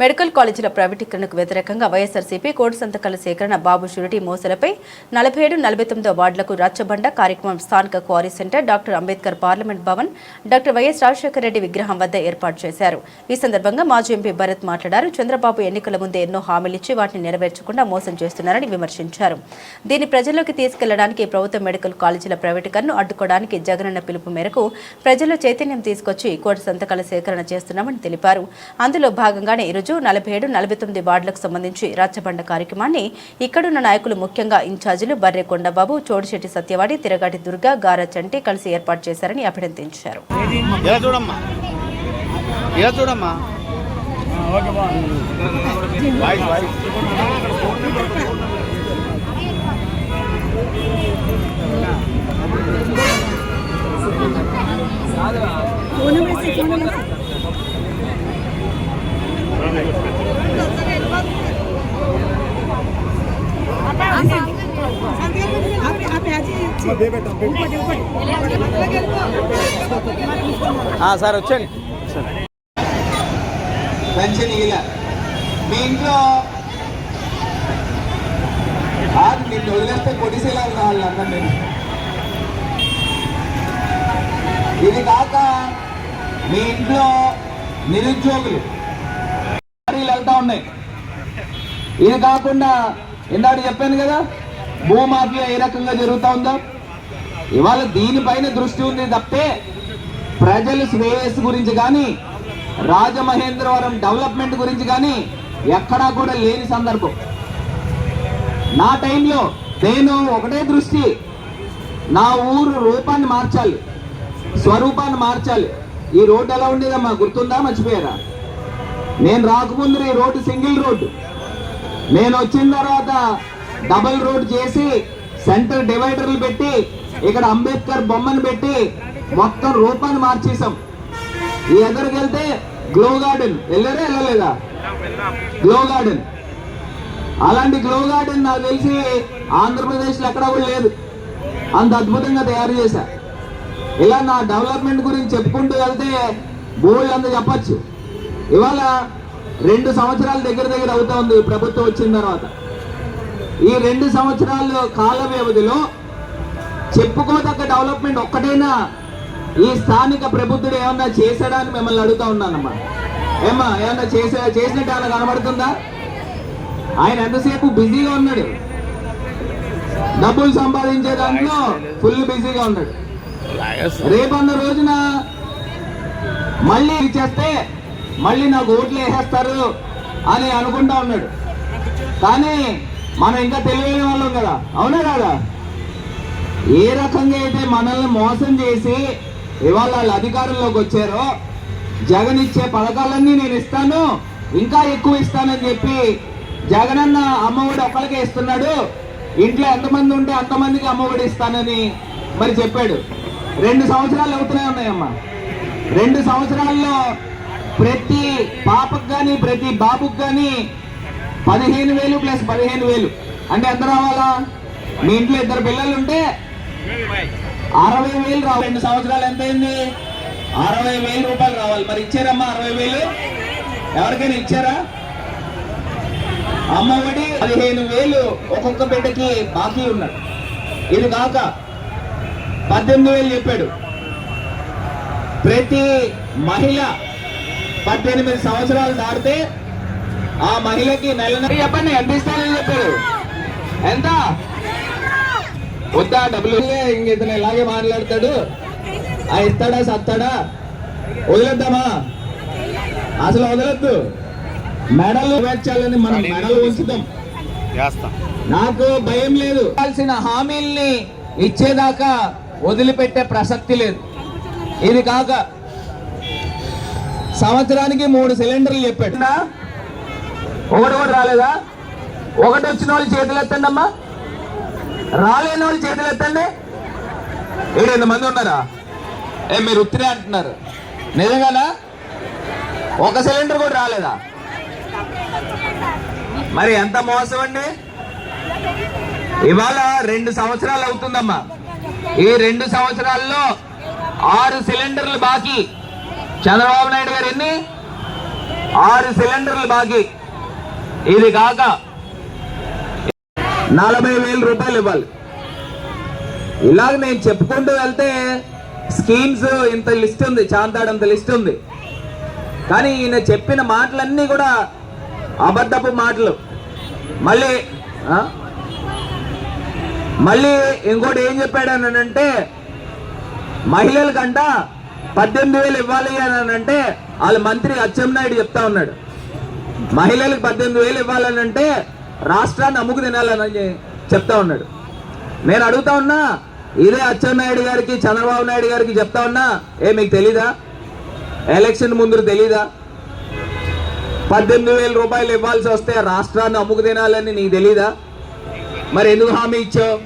Medical కాలేజీల ప్రైవేటీకరణకు వ్యతిరేకంగా వైఎస్ఆర్సీపీ కోటి సంతకాల సేకరణ బాబు షురిటీ మోసలపై నలభై ఏడు నలభై తొమ్మిదో వార్డులకు రచ్చబండ కార్యక్రమం స్థానిక quarry centre doctor Ambedkar parliament Bhavan doctor Y S Rajasekhara Reddy విగ్రహం వద్ద ఏర్పాటు చేశారు. ఈ సందర్భంగా మాజీ ఎంపీ భరత్ మాట్లాడారు. చంద్రబాబు ఎన్నికల ముందే ఎన్నో హామీలిచ్చి వాటిని నెరవేర్చకుండా మోసం చేస్తున్నారని విమర్శించారు. దీన్ని ప్రజల్లోకి తీసుకెళ్ళడానికి ప్రభుత్వ మెడికల్ కాలేజీల ప్రైవేటీకరణను అడ్డుకోవడానికి జగనన్న పిలుపు మేరకు ప్రజల్లో చైతన్యం తీసుకొచ్చి కోటి సంతకాల సేకరణ చేస్తున్నామని తెలిపారు. అందులో భాగంగానే ఈరోజు నలభై ఏడు నలభై తొమ్మిది వార్డులకు సంబంధించి రచ్చబండ కార్యక్రమాన్ని ఇక్కడున్న నాయకులు ముఖ్యంగా ఇన్ఛార్జీలు బర్రె కొండబాబు చోడిశెట్టి సత్యవాడి తిరగాటి దుర్గా గార చంటి కలిసి ఏర్పాటు చేశారని అభినందించారు. ఇలా చూడమ్మా. ఇలా చూడమ్మా. సార్ వచ్చండి పెన్షన్ ఇలా మీ ఇంట్లో నిన్ను వదిలేస్తే కొడిసేలా కావాలి అన్నాను నేను ఇది కాక మీ ఇంట్లో నిరుద్యోగులు లారీలు వెళ్తా ఉన్నాయి. ఇది కాకుండా ఇందాక చెప్పాను కదా భూమాఫియా ఏ రకంగా జరుగుతా ఉందో? ఇవాళ దీనిపైన దృష్టి ఉంది తప్పితే ప్రజలు శ్రేయస్సు గురించి కానీ రాజమహేంద్రవరం డెవలప్మెంట్ గురించి కానీ ఎక్కడా కూడా లేని సందర్భం. నా టైంలో నేను ఒకటే దృష్టి నా ఊరు రూపాన్ని మార్చాలి స్వరూపాన్ని మార్చాలి. ఈ రోడ్డు ఎలా ఉండేదమ్మా గుర్తుందా? మర్చిపోయారా? నేను రాకముందు ఈ రోడ్డు సింగిల్ రోడ్డు. నేను వచ్చిన తర్వాత డబల్ రోడ్ చేసి సెంటర్ డివైడర్లు పెట్టి ఇక్కడ అంబేద్కర్ బొమ్మను పెట్టి మొత్తం రూపాన్ని మార్చేసాం ఈ ఎదురుకెళ్తే గ్లో గార్డెన్. వెళ్ళారా వెళ్ళలేదా? Glow garden. అలాంటి గ్లో గార్డెన్ నాకు తెలిసి ఆంధ్రప్రదేశ్లో ఎక్కడ కూడా లేదు. అంత అద్భుతంగా తయారు చేశా. ఇలా నా డెవలప్మెంట్ గురించి చెప్పుకుంటూ వెళ్తే బోల్డ్ అంత చెప్పచ్చు. ఇవాళ రెండు సంవత్సరాల దగ్గర దగ్గర అవుతా ఉంది ప్రభుత్వం వచ్చిన తర్వాత. ఈ రెండు సంవత్సరాల కాల వ్యవధిలో చెప్పుకోదగ్గ డెవలప్మెంట్ ఒక్కటైనా ఈ స్థానిక ప్రభుత్వుడు ఏమన్నా చేశాడా అని మిమ్మల్ని అడుగుతా ఉన్నానమ్మా. ఏమ్మా ఏమన్నా చేసా చేసినట్టు అలా కనబడుతుందా? ఆయన ఎంతసేపు బిజీగా ఉన్నాడు? డబ్బులు సంపాదించే దాంట్లో ఫుల్ బిజీగా ఉన్నాడు. రేపన్న రోజున మళ్ళీ ఇచ్చేస్తే మళ్ళీ నాకు ఓట్లు వేసేస్తారు అని అనుకుంటా ఉన్నాడు. కానీ మనం ఇంకా తెలియని వాళ్ళం కదా. అవునా కదా ఏ రకంగా అయితే మనల్ని మోసం చేసి ఇవాళ వాళ్ళు అధికారంలోకి వచ్చారో జగన్ ఇచ్చే పథకాలన్నీ నేను ఇస్తాను ఇంకా ఎక్కువ ఇస్తానని చెప్పి జగనన్న అమ్మఒడి ఒక్కరికే ఇస్తున్నాడు. ఇంట్లో ఎంతమంది ఉంటే అంతమందికి అమ్మఒడి ఇస్తానని మరి చెప్పాడు. రెండు సంవత్సరాలు అవుతున్నాయి ఉన్నాయమ్మా. రెండు సంవత్సరాల్లో ప్రతి పాపకు కానీ ప్రతి బాబుకు కానీ పదిహేను వేలు ప్లస్ పదిహేను వేలు. అంటే ఎంత రావాలా? మీ ఇంట్లో ఇద్దరు పిల్లలు ఉంటే అరవై వేలు రావాలి. రెండు సంవత్సరాలు ఎంత అయింది? అరవై వేలు రూపాయలు రావాలి. మరి ఇచ్చారమ్మా అరవై వేలు? ఎవరికైనా ఇచ్చారా? అమ్మ ఒకటి పదిహేను వేలు ఒక్కొక్క బిడ్డకి బాకీ ఉన్నాడు ఇది కాక పద్దెనిమిది వేలు చెప్పాడు. ప్రతి మహిళ పద్దెనిమిది సంవత్సరాలు దాటితే ఆ మహిళకి నెల నెల చెప్పండి ఎంత ఇస్తానని చెప్పాడు ఎంత? వద్దా డబ్బులు ఇంక ఇతను ఇలాగే మాట్లాడతాడు. ఆ ఇస్తాడా సత్తాడా? వదిలేద్దామా? అసలు వదలొద్దు. మెడలు వేర్చాలని మనం మెడలు ఉంచుతాం. చేస్తాం? నాకు భయం లేదు. కావాల్సిన హామీల్ని ఇచ్చేదాకా వదిలిపెట్టే ప్రసక్తి లేదు. ఇది కాక సంవత్సరానికి మూడు సిలిండర్లు చెప్పాడు. ఒకటి కూడా రాలేదా? ఒకటి వచ్చిన వాళ్ళు చేతులు ఎత్తండి అమ్మా రాలేని వాళ్ళు చేతులు ఎత్తండి. ఏడు మంది ఉన్నారా? ఏ మీరు ఉత్తిరే అంటున్నారు. నిజంగానా? ఒక సిలిండర్ కూడా రాలేదా? మరి ఎంత మోసం అండి? ఇవాళ రెండు సంవత్సరాలు అవుతుందమ్మా. ఈ రెండు సంవత్సరాల్లో ఆరు సిలిండర్లు బాకీ. చంద్రబాబు నాయుడు గారు ఎన్ని? ఆరు సిలిండర్లు బాకీ. ఇది కాక నలభై వేల రూపాయలు ఇవ్వాలి. ఇలాగ నేను చెప్పుకుంటూ వెళ్తే స్కీమ్స్ ఇంత లిస్ట్ ఉంది చాంతాడంత లిస్ట్ ఉంది. కానీ ఈయన చెప్పిన మాటలన్నీ కూడా అబద్ధపు మాటలు. మళ్ళీ మళ్ళీ ఇంకోటి ఏం చెప్పాడు అని అంటే మహిళలకంట పద్దెనిమిది వేలు ఇవ్వాలి అని అంటే వాళ్ళ మంత్రి అచ్చెన్నాయుడు చెప్తా ఉన్నాడు. మహిళలకు పద్దెనిమిది వేలు ఇవ్వాలని అంటే రాష్ట్రాన్ని అమ్ముకు తినాలని చెప్తా ఉన్నాడు. నేను అడుగుతా ఉన్నా ఇదే అచ్చెన్నాయుడు గారికి చంద్రబాబు నాయుడు గారికి చెప్తా ఉన్నా ఏ మీకు తెలీదా? ఎలక్షన్ ముందు తెలీదా? పద్దెనిమిది వేల రూపాయలు ఇవ్వాల్సి వస్తే రాష్ట్రాన్ని అమ్ముకు తినాలని నీకు తెలీదా? మరి ఎందుకు హామీ ఇచ్చావు?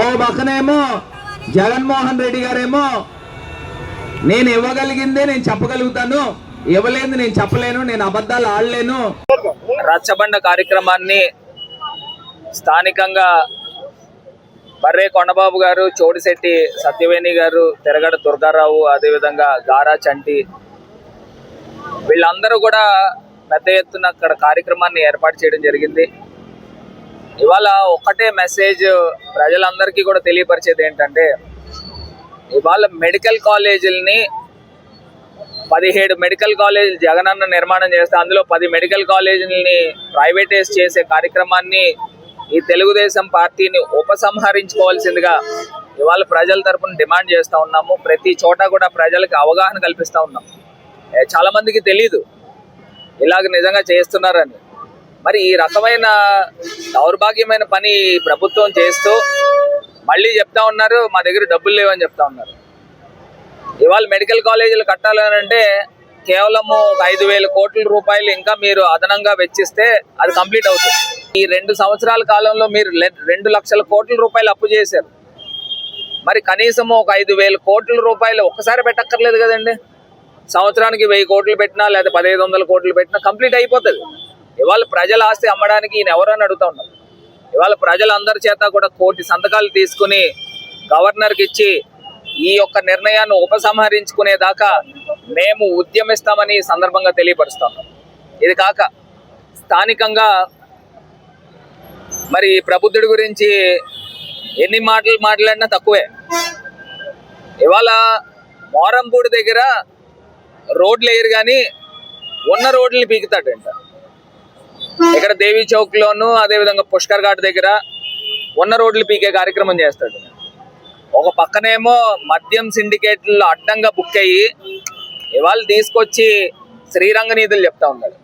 ఓ పక్కనేమో జగన్మోహన్ రెడ్డి గారేమో నేను ఇవ్వగలిగిందే నేను చెప్పగలుగుతాను ఇవ్వలేదు నేను చెప్పలేను నేను అబద్ధాలు ఆడలేను. రచ్చబండ కార్యక్రమాన్ని స్థానికంగా బర్రే కొండబాబు గారు చోడిశెట్టి సత్యవేణి గారు తెరగడ దుర్గారావు అదేవిధంగా గారా చంటి వీళ్ళందరూ కూడా పెద్ద ఎత్తున అక్కడ కార్యక్రమాన్ని ఏర్పాటు చేయడం జరిగింది. ఇవాళ ఒక్కటే మెసేజ్ ప్రజలందరికీ కూడా తెలియపరిచేది ఏంటంటే ఇవాళ మెడికల్ కాలేజీలని పదిహేడు మెడికల్ కాలేజీలు జగనన్న నిర్మాణం చేస్తే అందులో పది మెడికల్ కాలేజీలని ప్రైవేటైజ్ చేసే కార్యక్రమాన్ని ఈ తెలుగుదేశం పార్టీని ఉపసంహరించుకోవాల్సిందిగా ఇవాళ ప్రజల తరపున డిమాండ్ చేస్తూ ఉన్నాము. ప్రతి చోట కూడా ప్రజలకు అవగాహన కల్పిస్తూ ఉన్నాం. చాలామందికి తెలీదు తెలియదు ఇలాగ నిజంగా చేస్తున్నారని. మరి ఈ రకమైన దౌర్భాగ్యమైన పని ప్రభుత్వం చేస్తూ మళ్ళీ చెప్తా ఉన్నారు మా దగ్గర డబ్బులు లేవని చెప్తా ఉన్నారు. ఇవాళ మెడికల్ కాలేజీలు కట్టాలని అంటే కేవలము ఒక ఐదు వేల కోట్ల రూపాయలు ఇంకా మీరు అదనంగా వెచ్చిస్తే అది కంప్లీట్ అవుతుంది. ఈ రెండు సంవత్సరాల కాలంలో మీరు రెండు లక్షల కోట్ల రూపాయలు అప్పు చేశారు. మరి కనీసము ఒక ఐదు వేల కోట్ల రూపాయలు ఒక్కసారి పెట్టక్కర్లేదు కదండి. సంవత్సరానికి వెయ్యి కోట్లు పెట్టినా లేదా పదిహేను వందల కోట్లు పెట్టినా కంప్లీట్ అయిపోతుంది. ఇవాళ ప్రజల ఆస్తి అమ్మడానికి ఈయన ఎవరని అడుగుతా ఉన్నారు ఇవాళ ప్రజలందరి చేత కూడా కోటి సంతకాలు తీసుకుని గవర్నర్కి ఇచ్చి ఈ యొక్క నిర్ణయాన్ని ఉపసంహరించుకునేదాకా మేము ఉద్యమిస్తామని సందర్భంగా తెలియపరుస్తాం. ఇది కాక స్థానికంగా మరి ప్రబుద్ధుడి గురించి ఎన్ని మాటలు మాట్లాడినా తక్కువే. ఇవాళ మోరంపూడి దగ్గర రోడ్లు వేయరు కానీ ఉన్న రోడ్లని పీకుతాడంట. ఇక్కడ దేవి చౌక్లోను అదేవిధంగా పుష్కర్ ఘాట్ దగ్గర ఉన్న రోడ్లు పీకే కార్యక్రమం చేస్తాడు. ఒక పక్కనేమో మద్యం సిండికేట్లు అడ్డంగా బుక్ అయ్యి ఇవాళ తీసుకొచ్చి శ్రీరంగ నిధులు చెప్తా ఉన్నాడు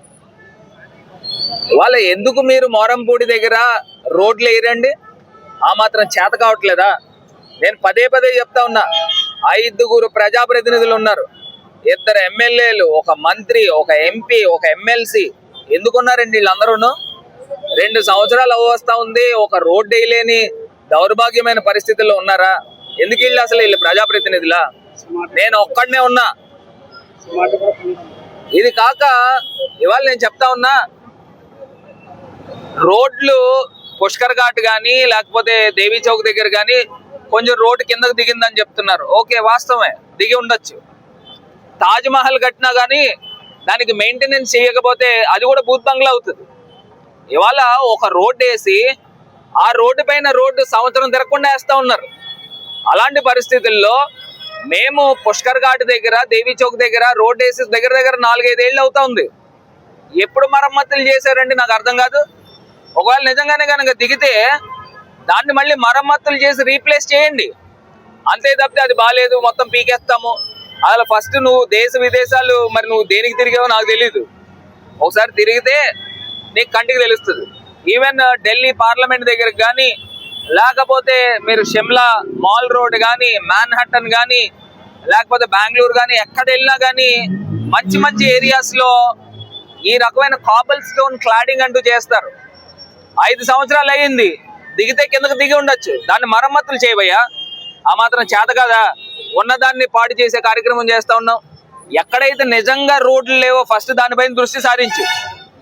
ఇవాళ ఎందుకు మీరు మోరంపూడి దగ్గర రోడ్లు వేయరండి? ఆ మాత్రం చేత కావట్లేదా? నేను పదే పదే చెప్తా ఉన్నా. ఐదుగురు ప్రజాప్రతినిధులు ఉన్నారు. ఇద్దరు ఎమ్మెల్యేలు ఒక మంత్రి ఒక ఎంపీ ఒక ఎమ్మెల్సీ. ఎందుకున్నారండి వీళ్ళందరూను? రెండు సంవత్సరాలు అవ్వస్తా ఉంది. ఒక రోడ్ వేయలేని దౌర్భాగ్యమైన పరిస్థితుల్లో ఉన్నారా? ఎందుకు వీళ్ళు అసలు వీళ్ళు ప్రజాప్రతినిధుల? నేను ఒక్కడనే ఉన్నా. ఇది కాక ఇవాళ నేను చెప్తా ఉన్నా రోడ్లు పుష్కర్ ఘాట్ కానీ లేకపోతే దేవీ చౌక్ దగ్గర కానీ కొంచెం రోడ్డు కిందకు దిగిందని చెప్తున్నారు. ఓకే వాస్తవమే. దిగి ఉండొచ్చు. తాజ్ మహల్ కట్టినా కానీ దానికి మెయింటెనెన్స్ చేయకపోతే అది కూడా బూత్ బంగ్లా అవుతుంది. ఇవాళ ఒక రోడ్డు వేసి ఆ రోడ్డు పైన రోడ్డు సంవత్సరం తిరగకుండా వేస్తా ఉన్నారు. అలాంటి పరిస్థితుల్లో మేము పుష్కర్ ఘాట్ దగ్గర దేవీ చౌక్ దగ్గర రోడ్ వేసి దగ్గర దగ్గర నాలుగైదేళ్ళు అవుతా ఉంది. ఎప్పుడు మరమ్మతులు చేశారండి నాకు అర్థం కాదు. ఒకవేళ నిజంగానే కనుక దిగితే దాన్ని మళ్ళీ మరమ్మతులు చేసి రీప్లేస్ చేయండి. అంతే తప్పితే అది బాగాలేదు మొత్తం పీకేస్తాము. అసలు ఫస్ట్ నువ్వు దేశ విదేశాలు మరి నువ్వు దేనికి తిరిగావో నాకు తెలియదు ఒకసారి తిరిగితే నీకు కంటికి తెలుస్తుంది. ఈవెన్ uh, ఢిల్లీ పార్లమెంట్ దగ్గరకు కానీ లేకపోతే మీరు షిమ్లా మాల్ రోడ్ కానీ మ్యాన్హట్టన్ కానీ లేకపోతే బెంగళూరు కానీ ఎక్కడ వెళ్ళినా కానీ మంచి మంచి ఏరియాస్లో ఈ రకమైన కాపల్ స్టోన్ క్లాడింగ్ అంటూ చేస్తారు. ఐదు సంవత్సరాలు అయ్యింది. దిగితే కిందకు దిగి ఉండొచ్చు. దాన్ని మరమ్మతులు చేయబోయా ఆ మాత్రం చేత కదా? ఉన్నదాన్ని పాడు చేసే కార్యక్రమం చేస్తూ ఉన్నాం. ఎక్కడైతే నిజంగా రోడ్లు లేవో ఫస్ట్ దానిపైన దృష్టి సారించు.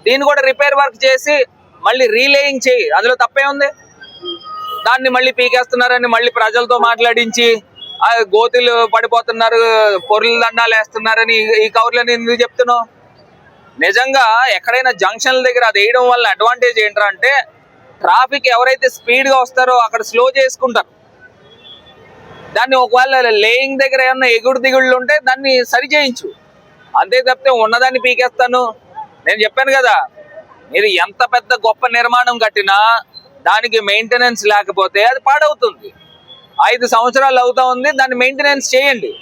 దీన్ని కూడా రిపేర్ వర్క్ చేసి మళ్ళీ రీలేయింగ్ చేయి. అందులో తప్పే ఉంది దాన్ని మళ్ళీ పీకేస్తున్నారని మళ్ళీ ప్రజలతో మాట్లాడించి ఆ గోతులు పడిపోతున్నారు పొరుల దండాలు వేస్తున్నారని ఈ- ఈ కవర్లని ఎందుకు చెప్తున్నావు? నిజంగా ఎక్కడైనా జంక్షన్ల దగ్గర అది వేయడం వల్ల అడ్వాంటేజ్ ఏంటంటే ట్రాఫిక్ ఎవరైతే స్పీడ్గా వస్తారో అక్కడ స్లో చేసుకుంటారు. దాన్ని ఒకవేళ లేయింగ్ దగ్గర ఏమన్నా ఎగుడు దిగుళ్ళు ఉంటే దాన్ని సరి చేయించు. అంతే తప్పితే ఉన్నదాన్ని పీకేస్తాను. నేను చెప్పాను కదా మీరు ఎంత పెద్ద గొప్ప నిర్మాణం కట్టినా దానికి మెయింటెనెన్స్ లేకపోతే అది పాడవుతుంది. ఐదు సంవత్సరాలు అవుతా ఉంది దాన్ని మెయింటెనెన్స్ చేయండి.